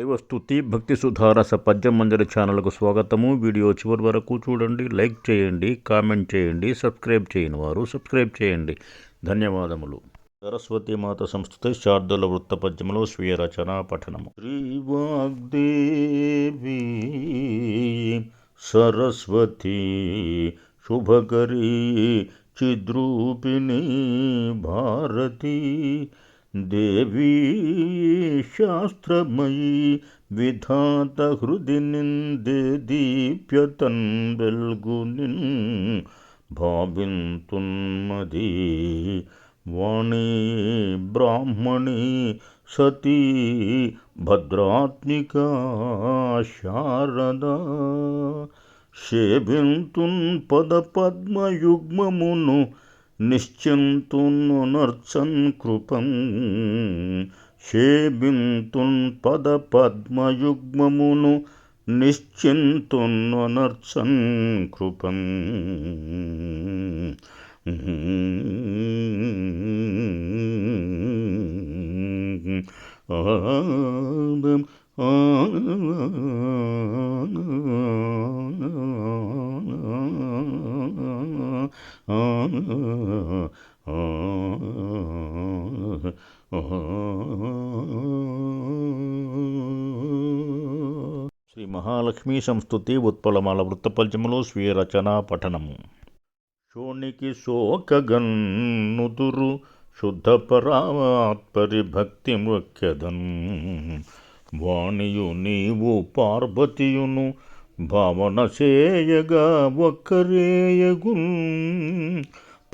దైవస్థుతి భక్తి సుధారస పద్యం మందిర ఛానల్కు స్వాగతము. వీడియో చివరి వరకు చూడండి లైక్ చేయండి కామెంట్ చేయండి సబ్స్క్రైబ్ చేయని వారు సబ్స్క్రైబ్ చేయండి. ధన్యవాదములు. సరస్వతి మాత సంస్థ శార్దుల వృత్త పద్యములో స్వీయ రచన పఠనము. శ్రీవాగ్దేవి సరస్వతి శుభకరీ చిద్రూపిణి భారతి देवी शास्त्रमयी विधात हृदिनिन् दे दीप्यतन् बेल्गुनिन् वाणी ब्राह्मणी सती भद्रात्मिका शारदा सेविन्तु पदपद्मयुग्ममुनु నిశ్చింతున్నర్చన్ కృపం శేభింతున్ పద పద్మయుగ్మమును నిశ్చింతున్నర్చన్ కృపం ఆదం శ్రీ మహాలక్ష్మీ సంస్థుతి ఉత్పలమాల వృత్తపద్యములో స్వీయ రచన పఠనము. శోణికి శోకగన్నుదురు శుద్ధ పరాత్పరిభక్తి మృక్యదన్ వాణియు నీవు పార్వతియును భావన చేయగా ఒక్కరేయగున్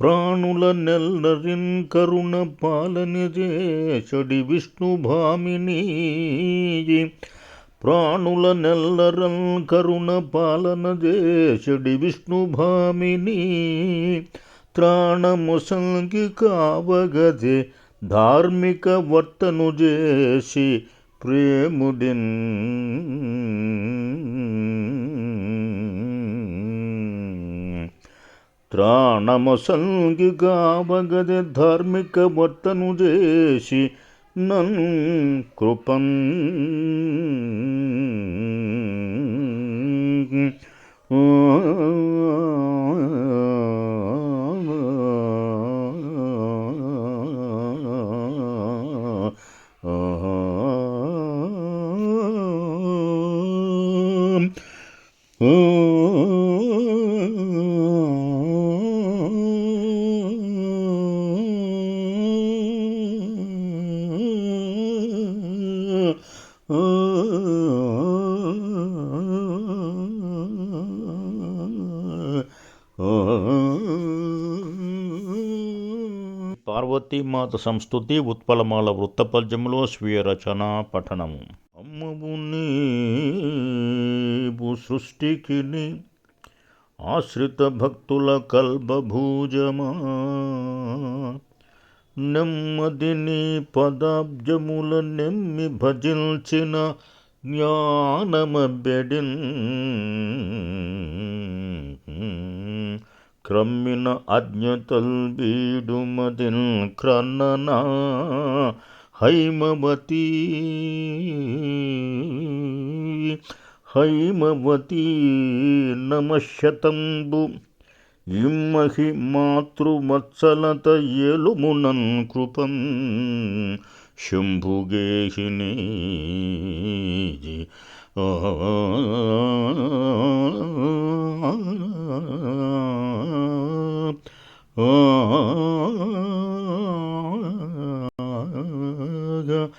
ప్రాణుల నెల్లరిన్ కరుణ పాలని చేసడి విష్ణు భామిని. ప్రాణుల నెల్లరన్ కరుణ పాలన చేసడి విష్ణు భామిని. త్రాణము సంగి కావగదే ధార్మిక వర్తను చేసి ప్రేముడిన్. త్రాణము సంగి ధార్మిక వర్తను చేసి నన్ కృపం పార్వతీమాత సంస్థుతి ఉత్పలమాల వృత్తపద్యములో స్వీయ రచన పఠనము. అమ్మవు నీవు సృష్టికి ఆశ్రిత భక్తుల కల్బభూజమా నెమ్మదిని పదాబ్జముల నెమ్మి భజించిన జ్ఞానమబెడిన్ బెడిన్ क्रमिण अज्ञतल्बीडुमदिन् क्रनना हैमवती। हैमवती नमशतम्बु इम्महि मातृवत्सलत एलुमुनन् कृपं शुम्भुगेहिनी। Saga.